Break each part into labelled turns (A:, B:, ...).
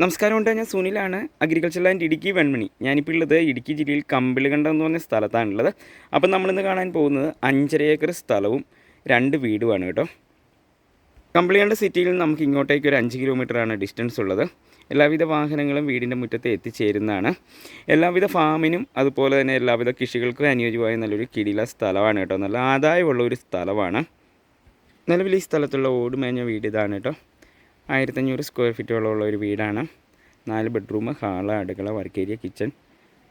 A: നമസ്കാരം ഉണ്ട് ഞാൻ സുനിലാണ് അഗ്രികൾച്ചർ ലാൻഡ് ഇടുക്കി വെൺമണി. ഞാനിപ്പോൾ ഉള്ളത് ഇടുക്കി ജില്ലയിൽ കമ്പിളികണ്ടം എന്ന് പറഞ്ഞ സ്ഥലത്താണുള്ളത്. അപ്പം നമ്മളിന്ന് കാണാൻ പോകുന്നത് അഞ്ചര ഏക്കർ സ്ഥലവും രണ്ട് വീടുമാണ് കേട്ടോ. കമ്പിളികണ്ട സിറ്റിയിൽ നിന്ന് നമുക്ക് ഇങ്ങോട്ടേക്ക് ഒരു അഞ്ച് കിലോമീറ്ററാണ് ഡിസ്റ്റൻസ് ഉള്ളത്. എല്ലാവിധ വാഹനങ്ങളും വീടിന്റെ മുറ്റത്ത് എത്തിച്ചേരുന്നതാണ്. എല്ലാവിധ ഫാമിനും അതുപോലെ തന്നെ എല്ലാവിധ കൃഷികൾക്കും അനുയോജ്യമായ നല്ലൊരു കിടില സ്ഥലമാണ് കേട്ടോ. നല്ല ആദായമുള്ള ഒരു സ്ഥലമാണ്. നിലവിൽ ഈ സ്ഥലത്തുള്ള ഓടുമേഞ്ഞ വീട് ഇതാണ് കേട്ടോ. ആയിരത്തഞ്ഞൂറ് സ്ക്വയർ ഫീറ്റുകളുള്ള ഒരു വീടാണ്. നാല് ബെഡ്റൂം ഹാൾ അടുക്കള വർക്ക് ഏരിയ കിച്ചൺ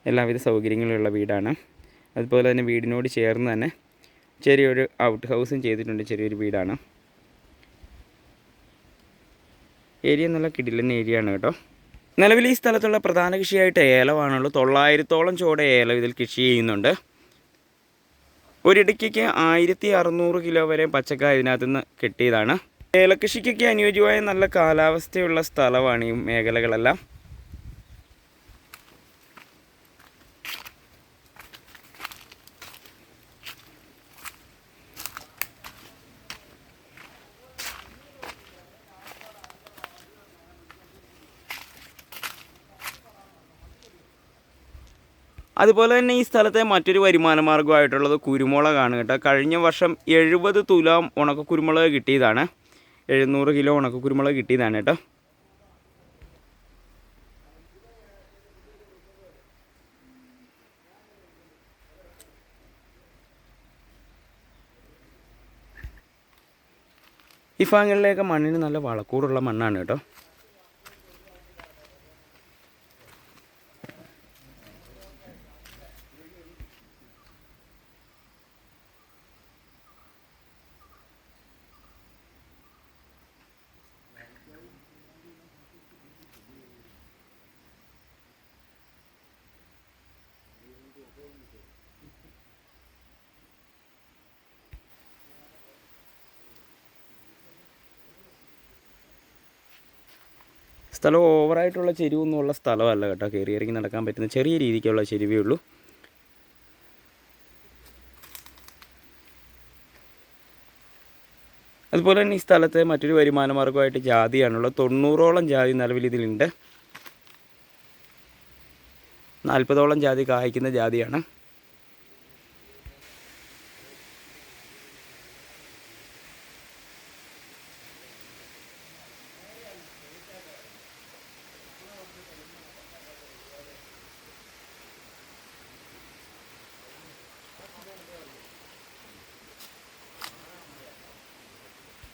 A: എല്ലാവിധ സൗകര്യങ്ങളുള്ള വീടാണ്. അതുപോലെ തന്നെ വീടിനോട് ചേർന്ന് തന്നെ ചെറിയൊരു ഔട്ട് ഹൗസും ചെയ്തിട്ടുണ്ട് ചെറിയൊരു വീടാണ്. ഏരിയ നല്ല കിടിലൻ ഏരിയ ആണ് കേട്ടോ. നിലവിൽ ഈ സ്ഥലത്തുള്ള പ്രധാന കൃഷിയായിട്ട് ഏലമാണുള്ളൂ തൊള്ളായിരത്തോളം ചുവടെ ഏലം ഇതിൽ കൃഷി ചെയ്യുന്നുണ്ട്. ഒരിടയ്ക്ക് ആയിരത്തി അറുന്നൂറ് കിലോ വരെ പച്ചക്ക ഇതിനകത്ത് നിന്ന് കിട്ടിയതാണ്. ഏലകൃഷിക്കൊക്കെ അനുയോജ്യമായ നല്ല കാലാവസ്ഥയുള്ള സ്ഥലമാണ് ഈ മേഖലകളെല്ലാം. അതുപോലെ തന്നെ ഈ സ്ഥലത്തെ മറ്റൊരു വരുമാന മാർഗമായിട്ടുള്ളത് കുരുമുളകാണ് കേട്ടോ. കഴിഞ്ഞ വർഷം എഴുപത് തുലാം ഉണക്ക കുരുമുളക് കിട്ടിയതാണ്. എഴുന്നൂറ് കിലോ ഉണക്ക കുരുമുളക് കിട്ടിയതാണ് കേട്ടോ. ഈ ഭാഗങ്ങളിലേക്ക് മണ്ണിന് നല്ല വളക്കൂറുള്ള മണ്ണാണ് കേട്ടോ. സ്ഥലം ഓവറായിട്ടുള്ള ചെരിവൊന്നുമുള്ള സ്ഥലമല്ല കേട്ടോ. കയറി ഇറങ്ങി നടക്കാൻ പറ്റുന്ന ചെറിയ രീതിക്കുള്ള ചെരുവേ ഉള്ളൂ. അതുപോലെ തന്നെ ഈ സ്ഥലത്തെ മറ്റൊരു വരുമാന മാർഗമായിട്ട് ജാതിയാണുള്ളത്. തൊണ്ണൂറോളം ജാതി നിലവിൽ ഇതിലുണ്ട്. നാൽപ്പതോളം ജാതി കായ്ക്കുന്ന ജാതിയാണ്.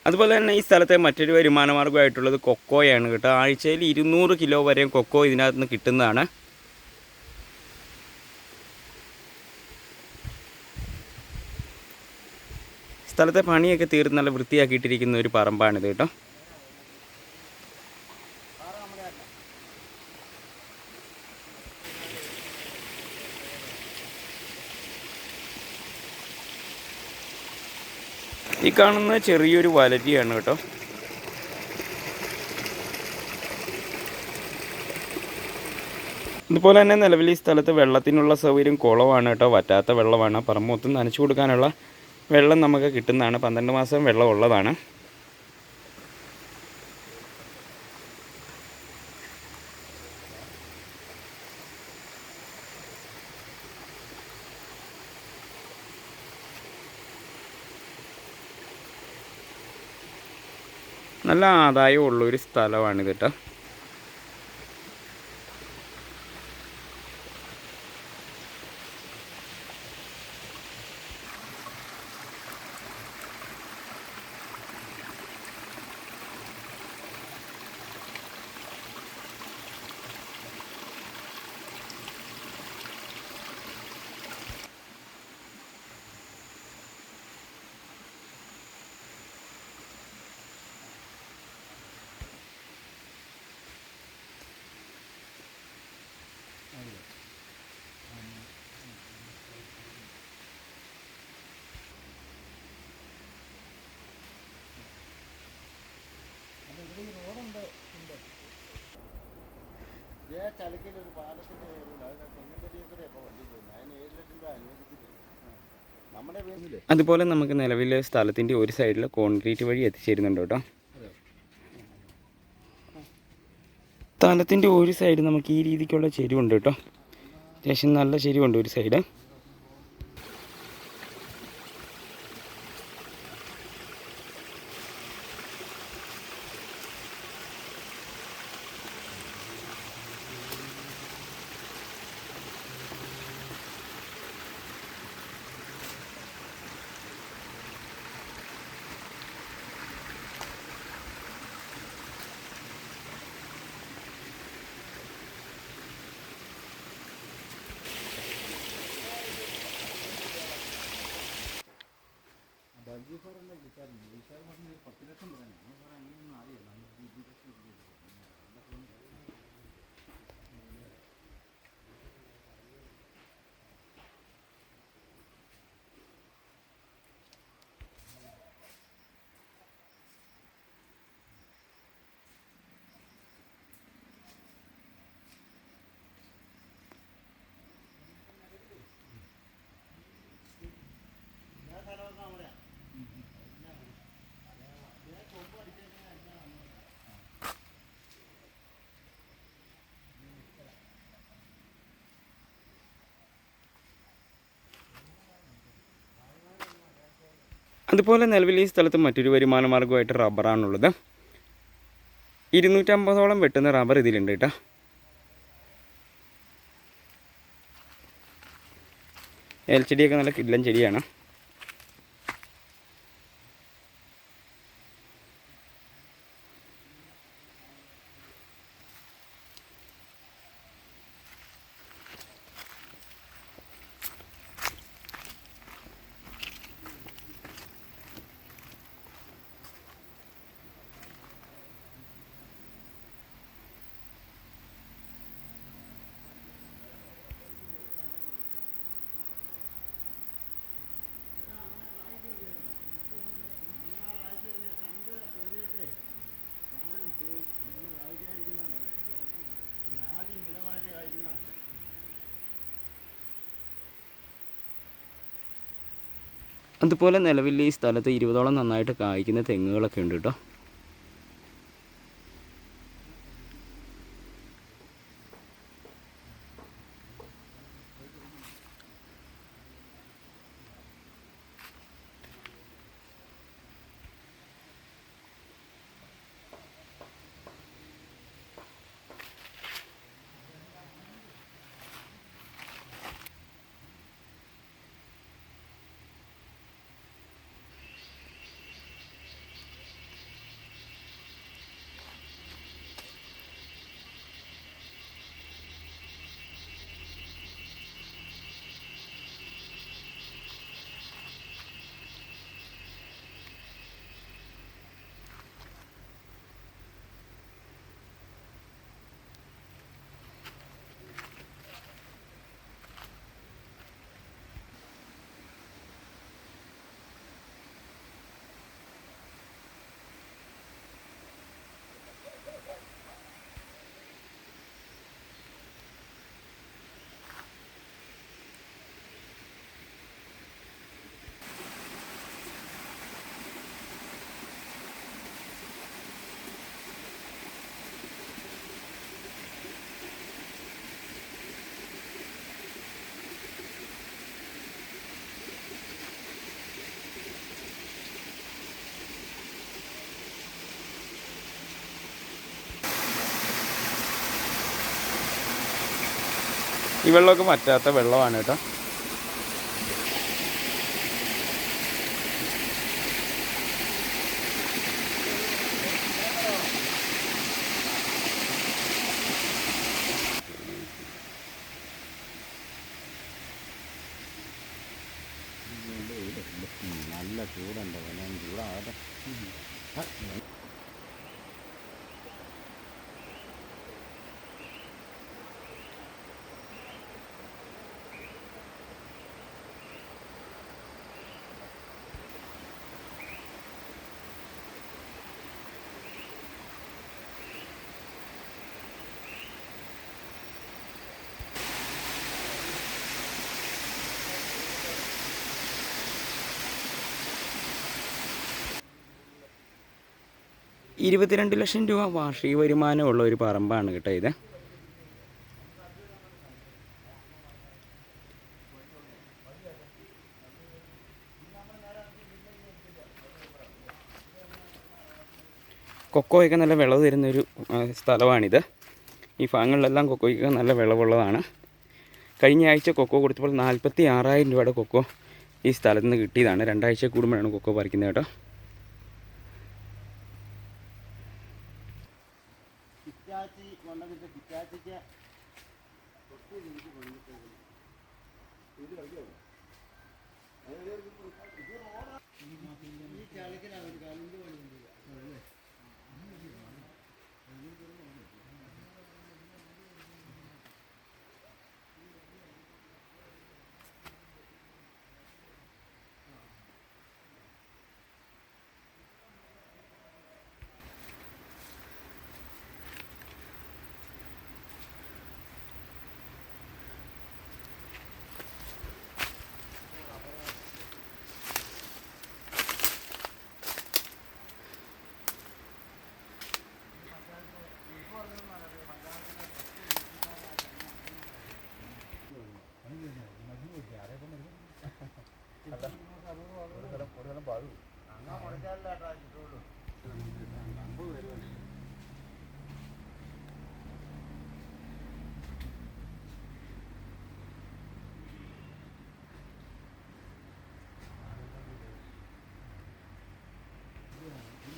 A: അതുപോലെ തന്നെ ഈ സ്ഥലത്തെ മറ്റൊരു വരുമാന മാർഗമായിട്ടുള്ളത് കൊക്കോയാണ് കേട്ടോ. ആഴ്ചയിൽ ഇരുന്നൂറ് കിലോ വരെയും കൊക്കോ ഇതിനകത്ത് നിന്ന് കിട്ടുന്നതാണ്. സ്ഥലത്തെ പണിയൊക്കെ തീർത്ത് നല്ല വൃത്തിയാക്കിയിട്ടിരിക്കുന്ന ഒരു പറമ്പാണിത് കേട്ടോ. കാണുന്ന ചെറിയൊരു വലരിയാണ് കേട്ടോ. ഇതുപോലെ തന്നെ നിലവിൽ ഈ സ്ഥലത്ത് വെള്ളത്തിനുള്ള സൗകര്യം കുളമാണ് കേട്ടോ. വറ്റാത്ത വെള്ളമാണ്. പറമ്പ് മൊത്തം നനച്ചു കൊടുക്കാനുള്ള വെള്ളം നമുക്ക് കിട്ടുന്നതാണ്. പന്ത്രണ്ട് മാസം വെള്ളം ഉള്ളതാണ് നല്ല ആദായമുള്ളൊരു സ്ഥലമാണിത് കേട്ടോ
B: ഇതേ ചലക്കിൽ ഒരു പാലത്തിന്റെ പേരുണ്ട് അതിന് തെങ്ങിൻപതിയൊക്കെ ഇപ്പോൾ വണ്ടി പോകുന്നത് അതിന് ഏഴ് ലക്ഷം രൂപ
A: അതുപോലെ നമുക്ക് നിലവിലെ സ്ഥലത്തിന്റെ ഒരു സൈഡിൽ കോൺക്രീറ്റ് വഴി എത്തിച്ചേരുന്നുണ്ട് കേട്ടോ സ്ഥലത്തിന്റെ ഒരു സൈഡ് നമുക്ക് ഈ രീതിക്കുള്ള ചെരിവുണ്ട് കേട്ടോ. അത്യാവശ്യം നല്ല ചെരിവുണ്ട് ഒരു സൈഡ് അതുപോലെ നിലവിൽ ഈ സ്ഥലത്ത് മറ്റൊരു വരുമാന മാർഗമായിട്ട് റബ്ബറാണുള്ളത്. ഇരുന്നൂറ്റമ്പതോളം വെട്ടുന്ന റബ്ബർ ഇതിലുണ്ട് കേട്ടോ. എൽ ചെടിയൊക്കെ നല്ല കിടിലൻ ചെടിയാണ്. അതുപോലെ നിലവിൽ ഈ സ്ഥലത്ത് ഇരുപതോളം നന്നായിട്ട് കായ്ക്കുന്ന തെങ്ങുകളൊക്കെ ഉണ്ട് കേട്ടോ ഈ വെള്ളമൊക്കെ മറ്റാത്ത വെള്ളമാണ് കേട്ടോ. ഇരുപത്തിരണ്ട് ലക്ഷം രൂപ വാർഷിക വരുമാനമുള്ള ഒരു പറമ്പാണ് കേട്ടോ ഇത്. കൊക്കോയൊക്കെ നല്ല വിളവ് തരുന്നൊരു സ്ഥലമാണിത്. ഈ ഭാഗങ്ങളിലെല്ലാം കൊക്കോയ്ക്ക് നല്ല വിളവുള്ളതാണ്. കഴിഞ്ഞ ആഴ്ച കൊക്കോ കൊടുത്തപ്പോൾ നാൽപ്പത്തി ആറായിരം രൂപയുടെ കൊക്കോ ഈ സ്ഥലത്ത് നിന്ന് കിട്ടിയതാണ്. രണ്ടാഴ്ച കൂടുമ്പോഴാണ് കൊക്കോ പറിക്കുന്നത് കേട്ടോ.
B: കിറ്റാച്ചി കൊണ്ടതിട്ട് കിറ്റാച്ചിക്ക് തൊട്ട് എനിക്ക് കൊണ്ടിട്ട് ഇത് കളിക്കാവോ? ഈ കല്ലിന്റെ പണി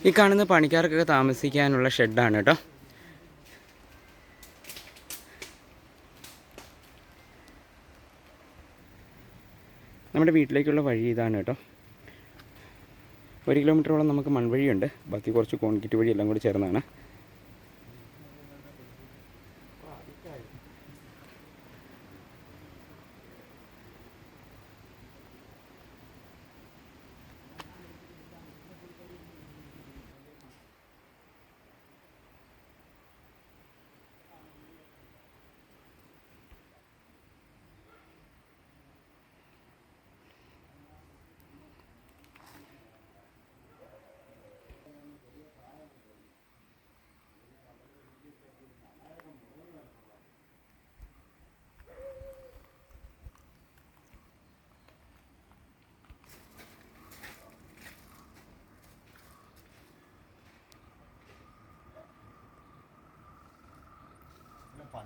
A: ഈ കാണുന്ന പണിക്കാർക്കൊക്കെ താമസിക്കാനുള്ള ഷെഡാണ് കേട്ടോ. നമ്മുടെ വീട്ടിലേക്കുള്ള വഴി ഇതാണ് കേട്ടോ. ഒരു കിലോമീറ്ററോളം നമുക്ക് മൺവഴിയുണ്ട്. ബാക്കി കുറച്ച് കോൺക്രീറ്റ് വഴി എല്ലാം കൂടി ചേർന്നാണ്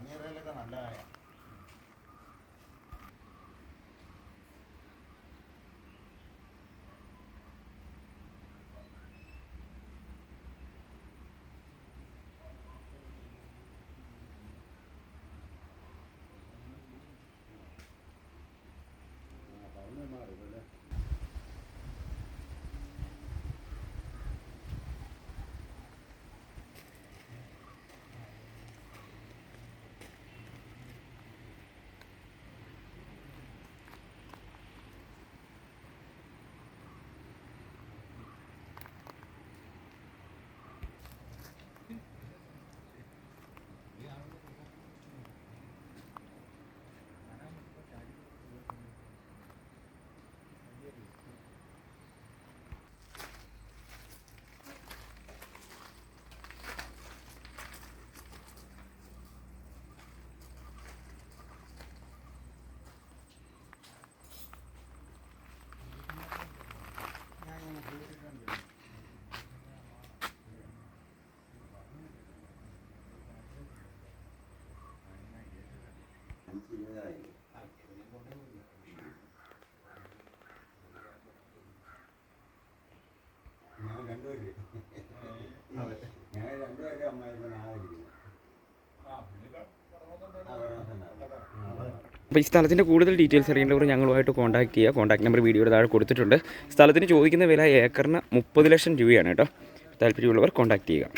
B: പന്നീറയിലൊക്കെ നല്ല
A: അപ്പോൾ ഈ സ്ഥലത്തിന്റെ കൂടുതൽ ഡീറ്റെയിൽസ് അറിയേണ്ടവർ ഞങ്ങളുമായിട്ട് കോൺടാക്ട് ചെയ്യുക. കോൺടാക്ട് നമ്പർ വീഡിയോയുടെ താഴെ കൊടുത്തിട്ടുണ്ട്. സ്ഥലത്തിന് ചോദിക്കുന്ന വില ഏക്കറിന് മുപ്പത് ലക്ഷം രൂപയാണ് കേട്ടോ. താല്പര്യമുള്ളവർ കോൺടാക്ട് ചെയ്യുക.